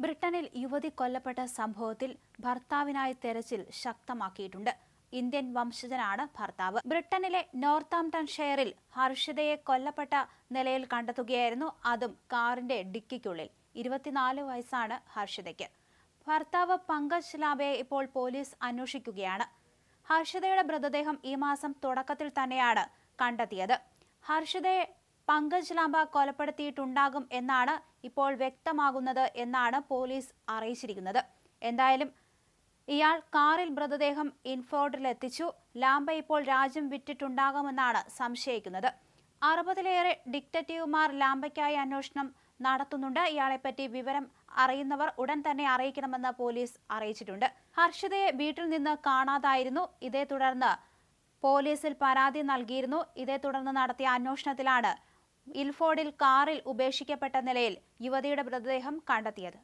ബ്രിട്ടനിൽ യുവതി കൊല്ലപ്പെട്ട സംഭവത്തിൽ ഭർത്താവിനായി തെരച്ചിൽ ശക്തമാക്കിയിട്ടുണ്ട്. ഇന്ത്യൻ വംശജനാണ് ഭർത്താവ്. ബ്രിട്ടനിലെ നോർത്താംപ്ടൺ ഷെയറിൽ ഹർഷിതയെ കൊല്ലപ്പെട്ട നിലയിൽ കണ്ടെത്തുകയായിരുന്നു അതും കാറിന്റെ ഡിക്കിക്കുള്ളിൽ. ഇരുപത്തിനാല് വയസ്സാണ് ഹർഷിതയ്ക്ക്. ഭർത്താവ് പങ്കജ് ലാബയെ ഇപ്പോൾ പോലീസ് അന്വേഷിക്കുകയാണ്. ഹർഷിതയുടെ മൃതദേഹം ഈ മാസം തുടക്കത്തിൽ തന്നെയാണ് കണ്ടെത്തിയത്. ഹർഷിതയെ പങ്കജ് ലാംബ കൊലപ്പെടുത്തിയിട്ടുണ്ടാകും എന്നാണ് ഇപ്പോൾ വ്യക്തമാകുന്നത് എന്നാണ് പോലീസ് അറിയിച്ചിരിക്കുന്നത്. എന്തായാലും ഇയാൾ കാറിൽ മൃതദേഹം ഇൻഫോർഡിൽ എത്തിച്ചു ലാംബ ഇപ്പോൾ രാജ്യം വിറ്റിട്ടുണ്ടാകുമെന്നാണ് സംശയിക്കുന്നത്. അറുപതിലേറെ ഡിക്റ്റേറ്റീവുമാർ ലാംബയ്ക്കായി അന്വേഷണം നടത്തുന്നുണ്ട്. ഇയാളെപ്പറ്റി വിവരം അറിയുന്നവർ ഉടൻ തന്നെ അറിയിക്കണമെന്ന് പോലീസ് അറിയിച്ചിട്ടുണ്ട്. ഹർഷിതയെ വീട്ടിൽ നിന്ന് കാണാതായിരുന്നു. ഇതേ തുടർന്ന് പോലീസിൽ പരാതി നൽകിയിരുന്നു. ഇതേ തുടർന്ന് നടത്തിയ അന്വേഷണത്തിലാണ് ഇൽഫോർഡിൽ കാറിൽ ഉപേക്ഷിക്കപ്പെട്ട നിലയിൽ യുവതിയുടെ മൃതദേഹം കണ്ടെത്തിയത്.